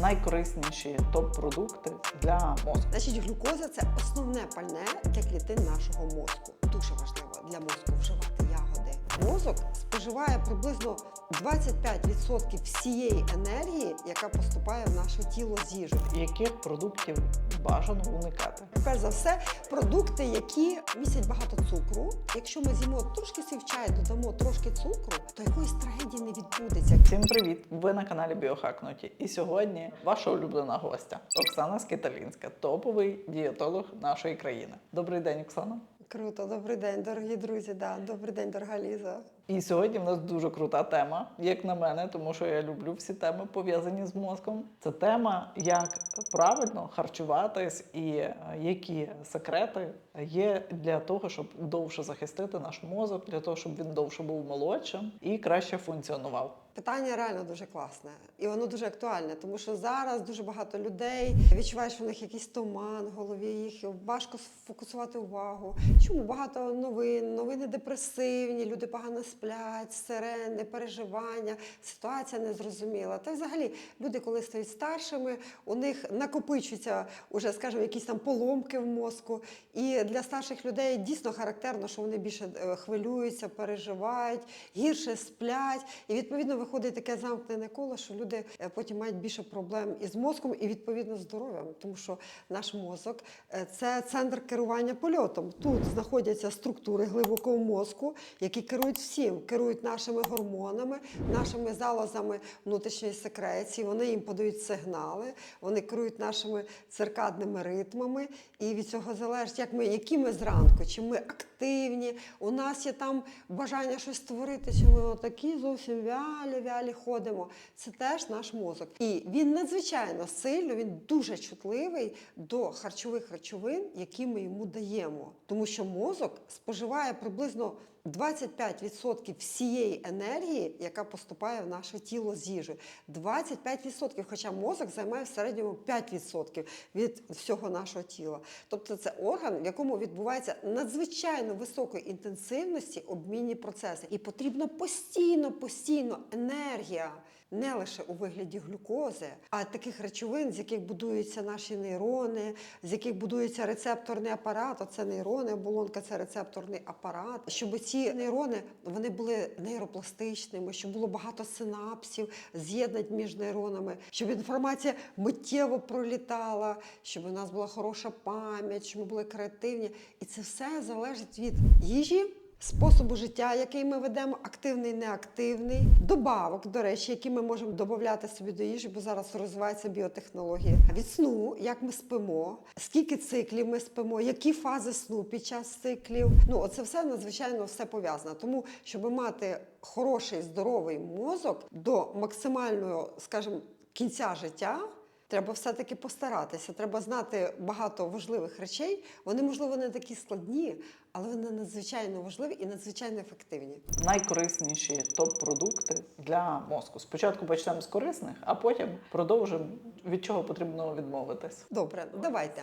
найкорисніші топ-продукти для мозку. Значить, глюкоза це основне пальне для клітин нашого мозку. Дуже важливо для мозку вживати. Мозок споживає приблизно 25% всієї енергії, яка поступає в наше тіло з їжею. Яких продуктів бажано уникати? Перш за все, продукти, які містять багато цукру. Якщо ми з'їмо трошки сів чай, додамо трошки цукру, то якоїсь трагедії не відбудеться. Всім привіт! Ви на каналі Біохакнуті. І сьогодні ваша улюблена гостя Оксана Скиталінська, топовий дієтолог нашої країни. Добрий день, Оксана. Круто, добрий день, дорогі друзі. Да, добрий день, дорога Ліза. І сьогодні в нас дуже крута тема, як на мене, тому що я люблю всі теми пов'язані з мозком. Це тема, як правильно харчуватись і е, які секрети є для того, щоб довше захистити наш мозок, для того, щоб він довше був молодшим і краще функціонував. Питання реально дуже класне, і воно дуже актуальне, тому що зараз дуже багато людей відчувають, що в них якийсь туман в голові, їх важко сфокусувати увагу. Чому багато новин, новини депресивні, люди погано сплять, сирени, переживання, ситуація незрозуміла. Та взагалі люди, коли стають старшими, у них накопичуються уже, скажімо, якісь там поломки в мозку. І для старших людей дійсно характерно, що вони більше е, хвилюються, переживають, гірше сплять. І відповідно виходить таке замкнене коло, що люди е, потім мають більше проблем із мозком і відповідно здоров'ям, тому що наш мозок е, це центр керування польотом. Тут знаходяться структури глибокого мозку, які керують всім, керують нашими гормонами, нашими залозами внутрішньої секреції. Вони їм подають сигнали, вони керують нашими циркадними ритмами. І від цього залежить, як ми, які ми зранку, чи ми активні, у нас є там бажання щось створити, чи ми отакі зовсім вялі, вялі ходимо. Це теж наш мозок. І він надзвичайно сильно, він дуже чутливий до харчових речовин, які ми йому даємо. Тому що мозок споживає приблизно 25% всієї енергії, яка поступає в наше тіло з їжі. 25%, хоча мозок займає в середньому 5% від всього нашого тіла. Тобто це орган, в якому відбувається надзвичайно високої інтенсивності обмінні процеси. І потрібно постійно, постійно енергія. Не лише у вигляді глюкози, а таких речовин, з яких будуються наші нейрони, з яких будується рецепторний апарат. Оце нейрони, оболонка це рецепторний апарат. Щоб ці нейрони вони були нейропластичними, щоб було багато синапсів, з'єднань між нейронами, щоб інформація миттєво пролітала, щоб у нас була хороша пам'ять, щоб ми були креативні. І це все залежить від їжі. Способу життя, який ми ведемо, активний, неактивний, добавок, до речі, які ми можемо додати собі до їжі, бо зараз розвивається біотехнологія. Від сну, як ми спимо, скільки циклів ми спимо, які фази сну під час циклів. Ну, оце все надзвичайно все пов'язано. Тому, щоб мати хороший здоровий мозок до максимального, скажімо, кінця життя. Треба все-таки постаратися. Треба знати багато важливих речей. Вони, можливо, не такі складні, але вони надзвичайно важливі і надзвичайно ефективні. Найкорисніші топ-продукти для мозку. Спочатку почнемо з корисних, а потім продовжимо від чого потрібно відмовитись. Добре, давайте.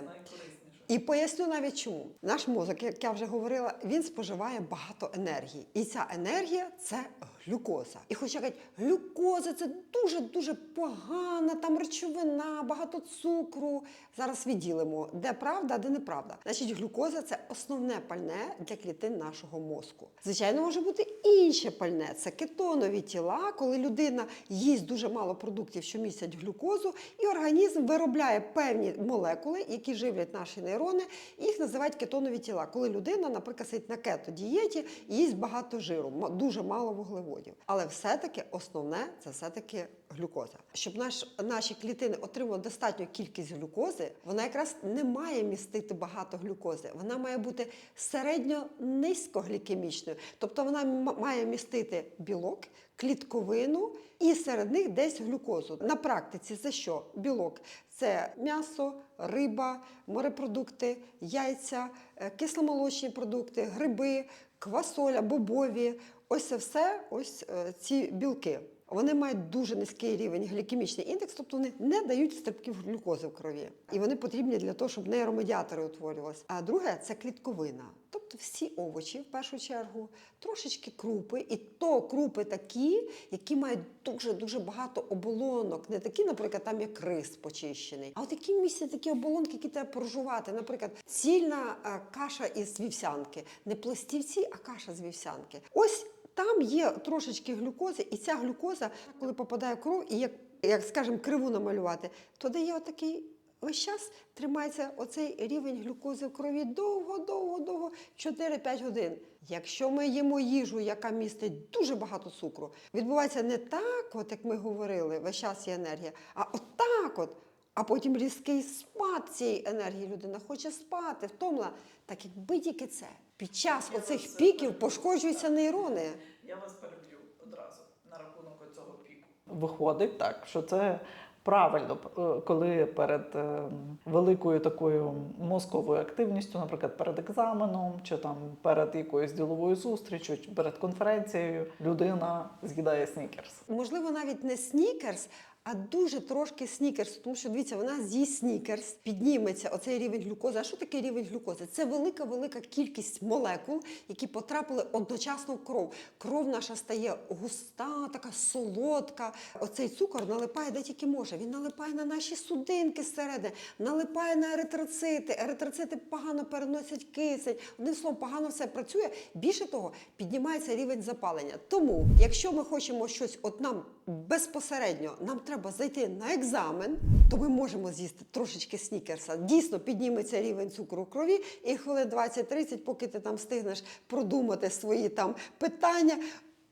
І поясню навіть чому. Наш мозок, як я вже говорила, він споживає багато енергії. І ця енергія це глюкоза. І хоча кажуть, глюкоза це дуже-дуже погана там речовина, багато цукру. Зараз відділимо, де правда, де неправда. Значить, глюкоза це основне пальне для клітин нашого мозку. Звичайно, може бути інше пальне. Це кетонові тіла, коли людина їсть дуже мало продуктів, що містять глюкозу, і організм виробляє певні молекули, які живлять наші нейрони. Їх називають кетонові тіла. Коли людина, наприклад, сидить на кето-дієті і їсть багато жиру, дуже мало вуглеводів. Але все-таки основне це все-таки глюкоза. Щоб наш, наші клітини отримали достатню кількість глюкози, вона якраз не має містити багато глюкози. Вона має бути середньо низькоглікемічною. Тобто вона має містити білок, клітковину і серед них десь глюкозу. На практиці це що? Білок це м'ясо, риба, морепродукти, яйця, е, кисломолочні продукти, гриби, квасоля, бобові. Ось це все, ось е, ці білки. Вони мають дуже низький рівень глікемічний індекс, тобто вони не дають стрибків глюкози в крові. І вони потрібні для того, щоб нейромедіатори утворювалися. А друге це клітковина. Тобто всі овочі в першу чергу, трошечки крупи, і то крупи такі, які мають дуже дуже багато оболонок, не такі, наприклад, там як рис почищений, а от які містять такі оболонки, які треба прожувати. Наприклад, цільна е, каша із вівсянки, не пластівці, а каша з вівсянки. Ось там є трошечки глюкози, і ця глюкоза, коли попадає в кров, і як, як скажімо, криву намалювати, то дає отакий. Весь час тримається оцей рівень глюкози в крові довго, довго, довго, 4-5 годин. Якщо ми їмо їжу, яка містить дуже багато цукру, відбувається не так, от як ми говорили, весь час є енергія, а отак от. А потім різкий спад цієї енергії людина хоче спати, втомлена. Так якби тільки це. Під час оцих піків пошкоджуються нейрони. Я вас переб'ю одразу на рахунок цього піку. Виходить так, що це правильно, е, коли перед е, великою такою мозковою активністю, наприклад, перед екзаменом, чи там перед якоюсь діловою зустрічю, чи перед конференцією, людина з'їдає снікерс. Можливо, навіть не снікерс, а дуже трошки снікерс, тому що дивіться, вона з'їсть снікерс, підніметься оцей рівень глюкози. А що таке рівень глюкози? Це велика велика кількість молекул, які потрапили одночасно в кров. Кров наша стає густа, така солодка. Оцей цукор налипає де тільки може. Він налипає на наші судинки зсередини, налипає на еритроцити. Еритроцити погано переносять кисень. Одним словом, погано все працює. Більше того, піднімається рівень запалення. Тому, якщо ми хочемо щось, от нам безпосередньо нам треба зайти на екзамен, то ми можемо з'їсти трошечки снікерса. Дійсно підніметься рівень цукру в крові, і хвилин 20-30, поки ти там встигнеш продумати свої там питання.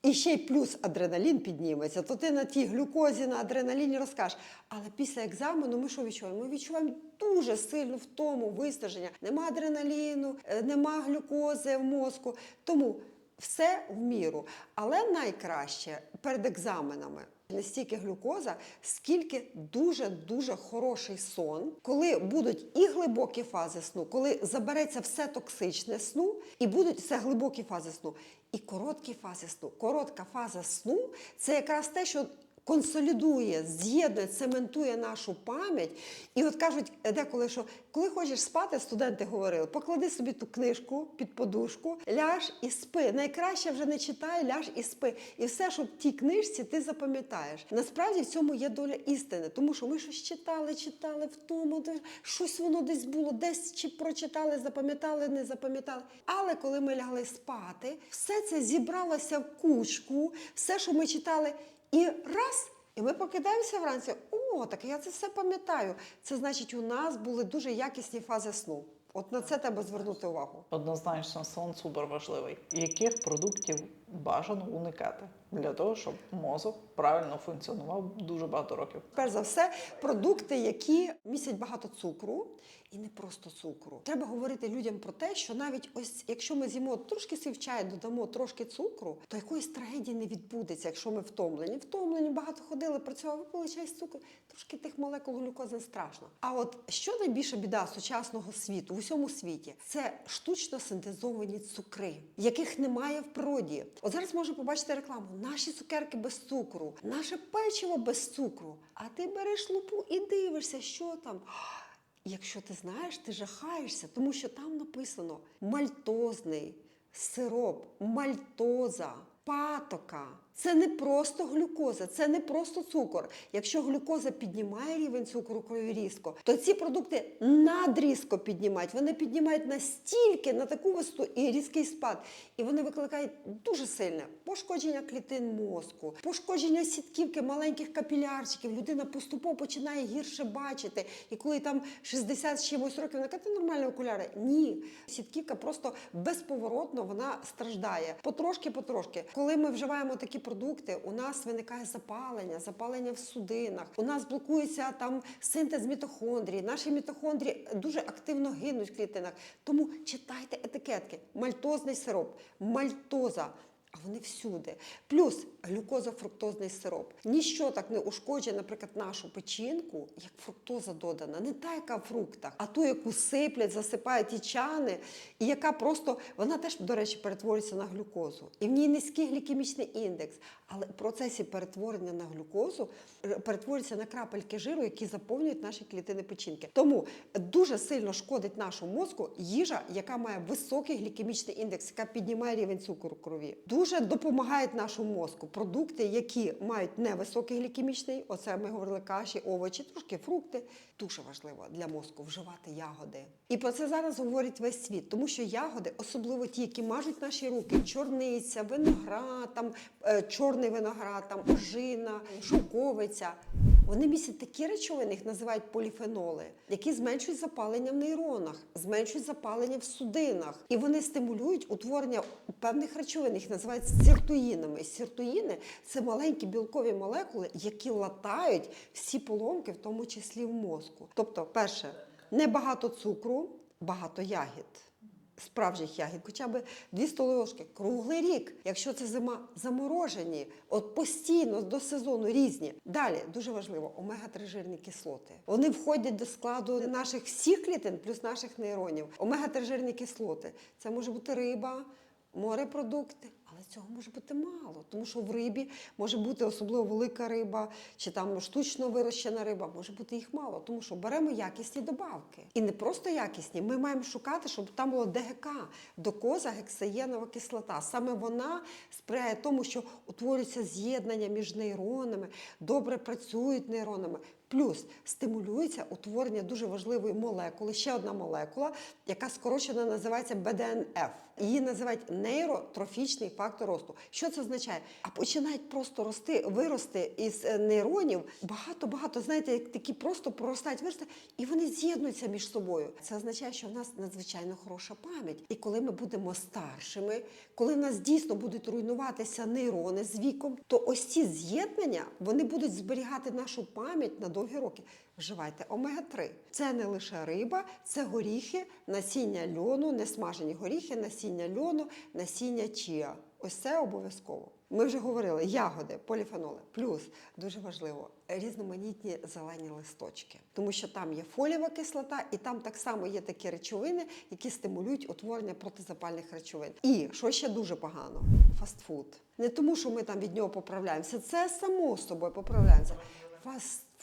І ще й плюс адреналін підніметься, то ти на тій глюкозі, на адреналіні розкажеш. Але після екзамену ми що відчуваємо? Ми відчуваємо дуже сильну втому, виснаження. Нема адреналіну, е, нема глюкози в мозку. Тому все в міру. Але найкраще перед екзаменами. Не стільки глюкоза, скільки дуже-дуже хороший сон, коли будуть і глибокі фази сну, коли забереться все токсичне сну, і будуть все глибокі фази сну, і короткі фази сну. Коротка фаза сну це якраз те, що консолідує, з'єднує, цементує нашу пам'ять. І от кажуть деколи, що коли хочеш спати, студенти говорили, поклади собі ту книжку під подушку, ляж і спи. Найкраще вже не читай, ляж і спи. І все, що в тій книжці, ти запам'ятаєш. Насправді в цьому є доля істини, тому що ми щось читали, читали в тому, де щось воно десь було, десь чи прочитали, запам'ятали, не запам'ятали. Але коли ми лягли спати, все це зібралося в кучку, все, що ми читали. І раз, і ми покидаємося вранці. О, так я це все пам'ятаю. Це значить, у нас були дуже якісні фази сну. От на це треба звернути увагу. Однозначно, сон супер важливий. Яких продуктів бажано уникати для того, щоб мозок правильно функціонував дуже багато років? Перш за все, продукти, які містять багато цукру, і не просто цукру. Треба говорити людям про те, що навіть ось якщо ми з'їмо трошки сів чай, додамо трошки цукру, то якоїсь трагедії не відбудеться, якщо ми втомлені. Втомлені, багато ходили, працювали, випили цукру, трошки тих молекул глюкози страшно. А от що найбільша біда сучасного світу в усьому світі, це штучно синтезовані цукри, яких немає в природі. От зараз можу побачити рекламу: наші цукерки без цукру, наше печиво без цукру. А ти береш лупу і дивишся, що там. Якщо ти знаєш, ти жахаєшся, тому що там написано мальтозний сироп, мальтоза, патока. Це не просто глюкоза, це не просто цукор. Якщо глюкоза піднімає рівень цукру крові різко, то ці продукти надрізко піднімають. Вони піднімають настільки на таку висоту і різкий спад. І вони викликають дуже сильне пошкодження клітин мозку, пошкодження сітківки маленьких капілярчиків. Людина поступово починає гірше бачити. І коли там 60 з чимось років, вона каже, «Ти нормальні окуляри. Ні, сітківка просто безповоротно вона страждає. Потрошки, потрошки. Коли ми вживаємо такі продукти, у нас виникає запалення, запалення в судинах. У нас блокується там синтез мітохондрії. Наші мітохондрії дуже активно гинуть в клітинах. Тому читайте етикетки. Мальтозний сироп, мальтоза. А вони всюди. Плюс глюкоза-фруктозний сироп. Ніщо так не ушкоджує, наприклад, нашу печінку, як фруктоза додана. Не та, яка в фруктах, а ту, яку сиплять, засипають і чани, і яка просто вона теж, до речі, перетворюється на глюкозу. І в ній низький глікемічний індекс. Але в процесі перетворення на глюкозу е, перетворюється на крапельки жиру, які заповнюють наші клітини печінки. Тому дуже сильно шкодить нашому мозку їжа, яка має високий глікемічний індекс, яка піднімає рівень цукру крові. Дуже допомагають нашому мозку продукти, які мають невисокий глікемічний, оце ми говорили каші, овочі, трошки фрукти. Дуже важливо для мозку вживати ягоди. І про це зараз говорить весь світ, тому що ягоди, особливо ті, які мажуть наші руки, чорниця, виноград, там е, чорний виноград, там ожина, шовковиця. Вони містять такі речовини, їх називають поліфеноли, які зменшують запалення в нейронах, зменшують запалення в судинах. І вони стимулюють утворення певних речовин, їх називають сіртуїнами. Сіртуїни це маленькі білкові молекули, які латають всі поломки, в тому числі в мозку. Тобто, перше, небагато цукру, багато ягід. Справжніх ягід, хоча б 2 столові ложки, круглий рік. Якщо це зима, заморожені, от постійно до сезону різні. Далі дуже важливо омега-3 жирні кислоти. Вони входять до складу наших всіх клітин, плюс наших нейронів. Омега-3 жирні кислоти. Це може бути риба, морепродукти. Цього може бути мало, тому що в рибі може бути особливо велика риба, чи там штучно вирощена риба, може бути їх мало, тому що беремо якісні добавки. І не просто якісні, ми маємо шукати, щоб там було ДГК, докоза гексаєнова кислота. Саме вона сприяє тому, що утворюється з'єднання між нейронами, добре працюють нейронами. Плюс стимулюється утворення дуже важливої молекули, ще одна молекула, яка скорочено називається БДНФ. Її називають нейротрофічний фактор росту. Що це означає? А починають просто рости, вирости із е, нейронів багато-багато, знаєте, як такі просто проростають вирости, і вони з'єднуються між собою. Це означає, що в нас надзвичайно хороша пам'ять. І коли ми будемо старшими, коли в нас дійсно будуть руйнуватися нейрони з віком, то ось ці з'єднання вони будуть зберігати нашу пам'ять на довгі роки. Вживайте омега-3. Це не лише риба, це горіхи, насіння льону, несмажені горіхи, насіння льону, насіння чіа. Ось це обов'язково. Ми вже говорили ягоди, поліфеноли. Плюс дуже важливо різноманітні зелені листочки, тому що там є фолієва кислота, і там так само є такі речовини, які стимулюють утворення протизапальних речовин. І що ще дуже погано фастфуд. Не тому, що ми там від нього поправляємося, це само собою поправляємося.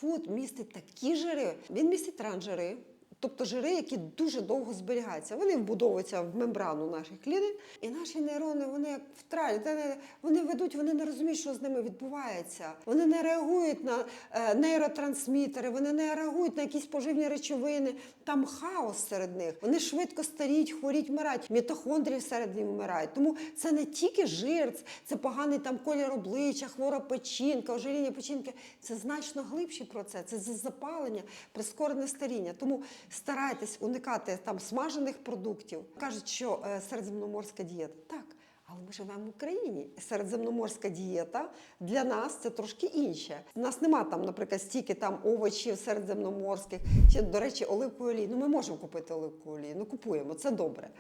Фастфуд містить такі жири, він містить транжири. Тобто жири, які дуже довго зберігаються, вони вбудовуються в мембрану наших клітин, і наші нейрони вони як втратять, вони ведуть, вони не розуміють, що з ними відбувається. Вони не реагують на е, нейротрансмітери, вони не реагують на якісь поживні речовини. Там хаос серед них. Вони швидко старіють, хворіють, вмирають. Мітохондрії серед них вмирають. Тому це не тільки жир, це поганий там колір обличчя, хвора печінка, ожиріння печінки. Це значно глибший процес, це запалення, прискорене старіння. Тому старайтесь уникати там смажених продуктів. Кажуть, що е, середземноморська дієта. Так, але ми живемо в Україні. Середземноморська дієта для нас це трошки інше. У нас нема там, наприклад, стільки там овочів середземноморських, чи, до речі, оливкової олії. Ну, ми можемо купити оливкову олію, ну купуємо, це добре.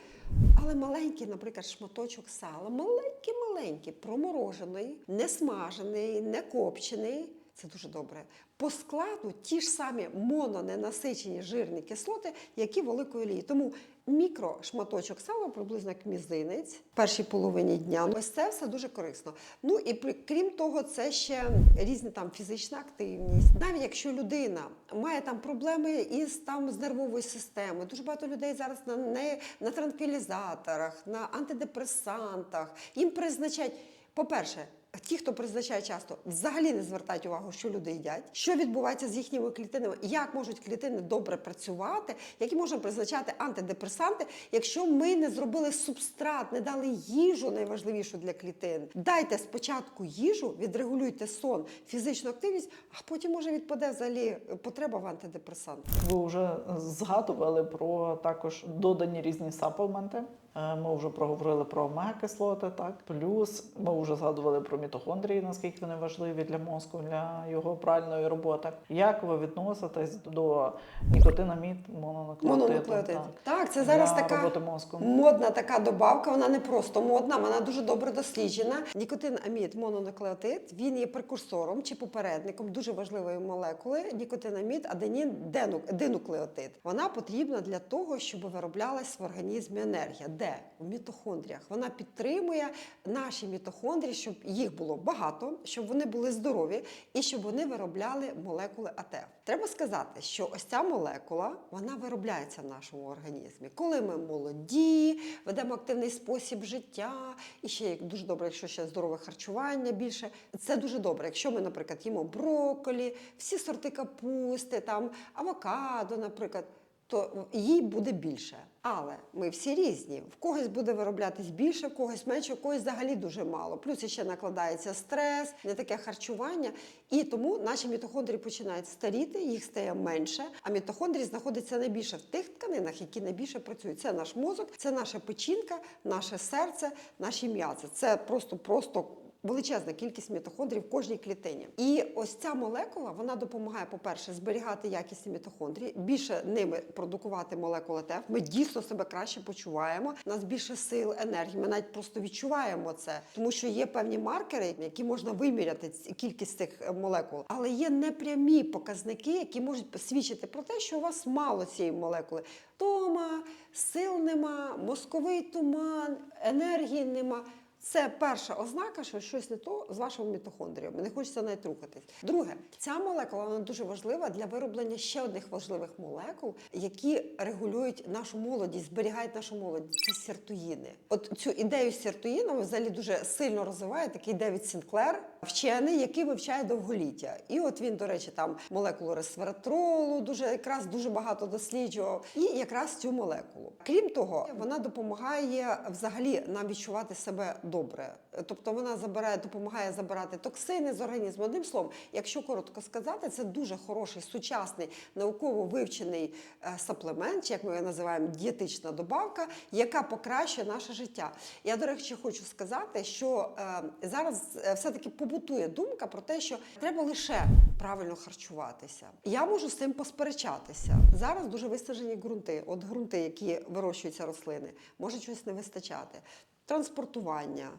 Але маленький, наприклад, шматочок сала, маленький, маленький, проморожений, не смажений, не копчений. Це дуже добре. По складу ті ж самі мононенасичені жирні кислоти, які великої олії. Тому мікрошматочок сала, приблизно як мізинець, в першій половині дня. Ось це все дуже корисно. Ну і при- крім того, це ще різна там фізична активність. Навіть якщо людина має там проблеми із там з нервовою системою, дуже багато людей зараз на не на транквілізаторах, на антидепресантах. Їм призначають, по-перше. Ті, хто призначає часто, взагалі не звертають увагу, що люди їдять, що відбувається з їхніми клітинами, як можуть клітини добре працювати, які можна призначати антидепресанти, якщо ми не зробили субстрат, не дали їжу найважливішу для клітин. Дайте спочатку їжу, відрегулюйте сон, фізичну активність, а потім може відпаде взагалі потреба в антидепресантах. Ви вже згадували про також додані різні саплементи. Е, Ми вже проговорили про омега-кислоти, так плюс ми вже згадували про мітохондрії, наскільки вони важливі для мозку, для його правильної роботи. Як ви відноситесь до нікотинамід, мононуклеотиду? Мононуклеотид. Так, це зараз для така роботи мозку. модна така добавка. Вона не просто модна, вона дуже добре досліджена. Нікотин амід мононуклеотид. Він є прекурсором чи попередником дуже важливої молекули. Нікотинамід аденін дену- динуклеотид. Вона потрібна для того, щоб вироблялась в організмі енергія. Де в мітохондріях вона підтримує наші мітохондрії, щоб їх було багато, щоб вони були здорові і щоб вони виробляли молекули АТФ. Треба сказати, що ось ця молекула вона виробляється в нашому організмі. Коли ми молоді, ведемо активний спосіб життя, і ще дуже добре, якщо ще здорове харчування більше. Це дуже добре. Якщо ми, наприклад, їмо брокколі, всі сорти капусти, там авокадо, наприклад. То їй буде більше. Але ми всі різні. В когось буде вироблятись більше, в когось менше, в когось взагалі дуже мало. Плюс ще накладається стрес, не таке харчування. І тому наші мітохондрії починають старіти, їх стає менше. А мітохондрії знаходяться найбільше в тих тканинах, які найбільше працюють. Це наш мозок, це наша печінка, наше серце, наші м'язи. Це просто просто. Величезна кількість мітохондрій в кожній клітині. І ось ця молекула вона допомагає, по-перше, зберігати якісні мітохондрії, більше ними продукувати молекули ТЕФ. Ми дійсно себе краще почуваємо. У нас більше сил, енергії. Ми навіть просто відчуваємо це, тому що є певні маркери, які можна виміряти кількість цих е, молекул. Але є непрямі показники, які можуть свідчити про те, що у вас мало цієї молекули. Тома, сил нема, мозковий туман, енергії нема. Це перша ознака, що щось не то з вашими мітохондріями. Не хочеться навіть рухатись. Друге, ця молекула вона дуже важлива для вироблення ще одних важливих молекул, які регулюють нашу молодість, зберігають нашу молодість. Це сіртуїни. От цю ідею з сіртуїнами взагалі дуже сильно розвиває такий Девід Сінклер, вчений, який вивчає довголіття. І от він, до речі, там молекулу ресвератролу дуже якраз дуже багато досліджував. І якраз цю молекулу. Крім того, вона допомагає взагалі нам відчувати себе добре. Тобто вона забирає, допомагає забирати токсини з організму. Одним словом, якщо коротко сказати, це дуже хороший сучасний науково вивчений е, саплемент, як ми його називаємо, дієтична добавка, яка покращує наше життя. Я, до речі, хочу сказати, що е, зараз е, все-таки побутує думка про те, що треба лише правильно харчуватися. Я можу з цим посперечатися. Зараз дуже висаджені ґрунти. От ґрунти, які вирощуються рослини, може щось не вистачати. Транспортування,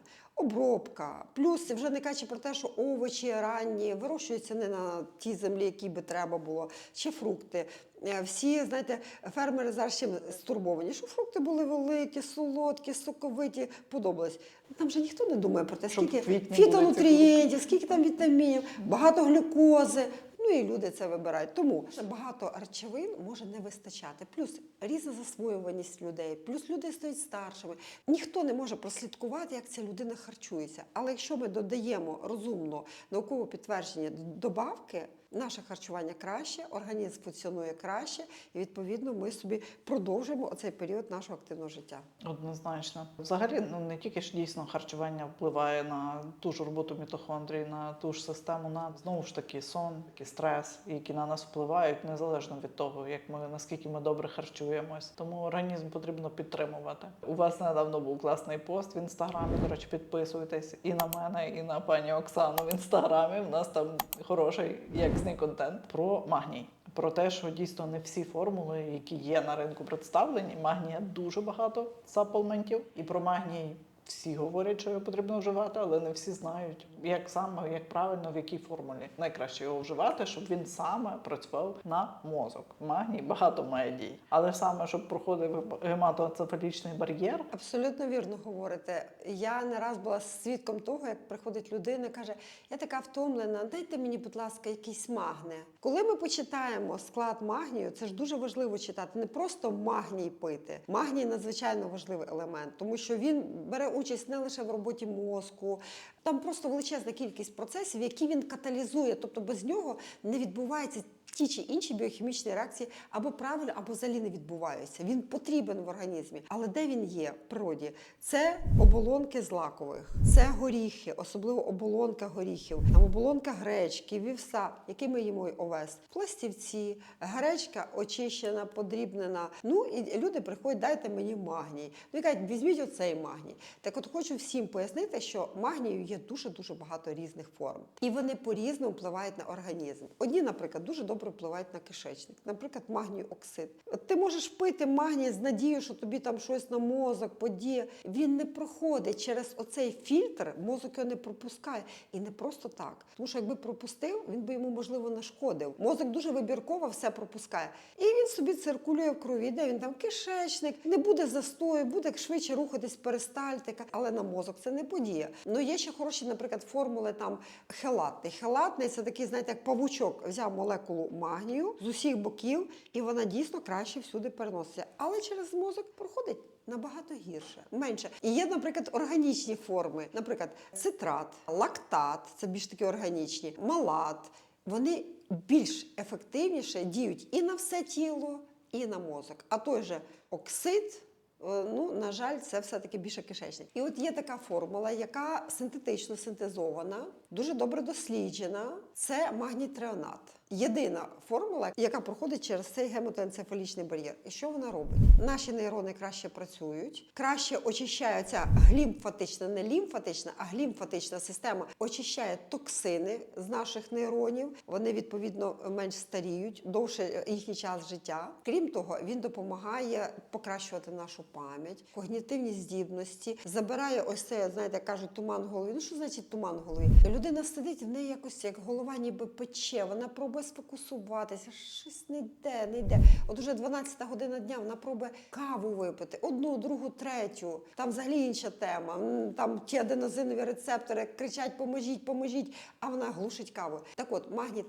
обробка, плюс вже не кажучи про те, що овочі ранні вирощуються не на тій землі, якій би треба було, чи фрукти. Е, Всі, знаєте, фермери зараз чим стурбовані, що фрукти були великі, солодкі, соковиті, подобались. Там же ніхто не думає про те, скільки фітонутрієнтів, скільки там вітамінів, багато глюкози. Ну і люди це вибирають. Тому багато речовин може не вистачати. Плюс різна засвоюваність людей, плюс люди стають старшими. Ніхто не може прослідкувати, як ця людина харчується. Але якщо ми додаємо розумно науково підтвердження добавки, наше харчування краще, організм функціонує краще, і відповідно ми собі продовжуємо оцей період нашого активного життя. Однозначно. Взагалі, ну не тільки ж дійсно харчування впливає на ту ж роботу мітохондрій, на ту ж систему, на знову ж таки сон, такий стрес, які на нас впливають незалежно від того, як ми наскільки ми добре харчуємось. Тому організм потрібно підтримувати. У вас недавно був класний пост в інстаграмі. До речі, підписуйтесь і на мене, і на пані Оксану в інстаграмі. У нас там хороший якісний контент про магній. Про те, що дійсно не всі формули, які є на ринку представлені, магнія дуже багато саплментів. І про магній всі говорять, що його потрібно вживати, але не всі знають, як саме, як правильно, в якій формулі найкраще його вживати, щоб він саме працював на мозок. Магній багато має дій. Але саме щоб проходив гематоенцефалічний бар'єр, Абсолютно вірно говорите. Я не раз була свідком того, як приходить людина каже: Я така втомлена, дайте мені, будь ласка, якийсь магне. Коли ми почитаємо склад магнію, це ж дуже важливо читати. Не просто магній пити. Магній надзвичайно важливий елемент, тому що він бере участь не лише в роботі мозку, там просто величезна кількість процесів, які він каталізує. Тобто без нього не відбувається ті чи інші біохімічні реакції або правильно, або взагалі не відбуваються. Він потрібен в організмі. Але де він є в природі? Це оболонки злакових, це горіхи, особливо оболонка горіхів, там оболонка гречки, вівса, який ми їмо овес, пластівці, гречка очищена, подрібнена. Ну і люди приходять, дайте мені магній. Ну і кажуть, візьміть оцей магній. Так от хочу всім пояснити, що магнію є дуже дуже багато різних форм, і вони по-різному впливають на організм. Одні, наприклад, дуже добре впливають на кишечник, наприклад, магній оксид. Ти можеш пити магній з надією, що тобі там щось на мозок подіє. Він не проходить через оцей фільтр, мозок його не пропускає. І не просто так. Тому що якби пропустив, він би йому можливо нашкодив. Мозок дуже вибірково все пропускає. І він собі циркулює в крові, де він там кишечник, не буде застою, буде швидше рухатись перистальтика, але на мозок це не подіє. Ну є ще хороші, наприклад, формули там хелатний. Хелатний це такий, знаєте, як павучок взяв молекулу магнію з усіх боків, і вона дійсно краще всюди переноситься. Але через мозок проходить. Набагато гірше, менше. І є, наприклад, органічні форми, наприклад, цитрат, лактат це більш такі органічні, малат. Вони більш ефективніше діють і на все тіло, і на мозок. А той же оксид. е, Ну, на жаль, це все-таки більше кишечник. І от є така формула, яка синтетично синтезована, дуже добре досліджена. Це магнітреонат. Єдина формула, яка проходить через цей гематоенцефалічний бар'єр. І що вона робить? Наші нейрони краще працюють, краще очищається глімфатична, не лімфатична, а глімфатична система очищає токсини з наших нейронів. Вони відповідно менш старіють, довше їхній час життя. Крім того, він допомагає покращувати нашу пам'ять, когнітивні здібності, забирає ось це, знаєте, кажуть, туман в голові. Ну що значить туман в голові? Людина сидить, в неї якось як голова ніби пече, вона пробує сфокусуватися, щось не йде, не йде. От уже 12 година дня вона пробує каву випити, одну, другу, третю. Там взагалі інша тема. Там ті аденозинові рецептори кричать: поможіть, поможіть, а вона глушить каву. Так от, магній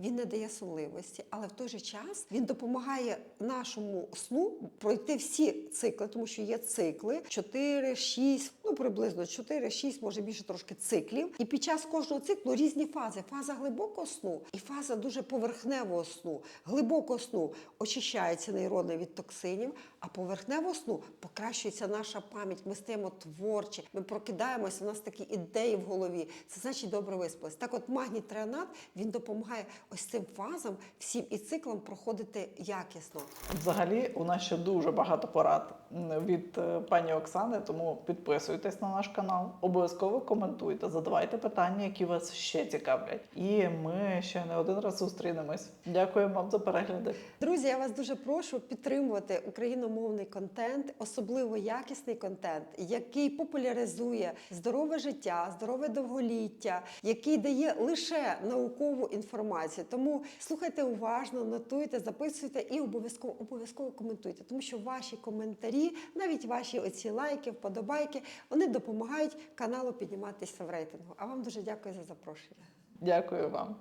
він не дає сонливості, але в той же час він допомагає нашому сну пройти всі цикли, тому що є цикли 4, 6, ну приблизно 4, 6, може більше трошки циклів. І під час кожного циклу різні фази: фаза глибокого сну і фаза дуже поверхневого сну. Глибокого сну очищаються нейрони від токсинів, а поверхневого сну покращується наша пам'ять. Ми стаємо творчі, ми прокидаємося, у нас такі ідеї в голові. Це значить добре виспались. Так, от магній треонат він допомагає ось цим фазам, всім і циклам проходити якісно. Взагалі, у нас ще дуже багато порад від е, пані Оксани, тому підписуйтесь на наш канал, обов'язково коментуйте, задавайте питання, які вас ще цікавлять. І ми ще не один раз зустрінемось. Дякую вам за перегляди. Друзі, я вас дуже прошу підтримувати україномовний контент, особливо якісний контент, який популяризує здорове життя, здорове довголіття, який дає лише наукову інформацію. Тому слухайте уважно, нотуйте, записуйте і обов'язково обов'язково коментуйте, тому що ваші навіть ваші оці лайки, вподобайки, вони допомагають каналу підніматися в рейтингу. А вам дуже дякую за запрошення. Дякую вам.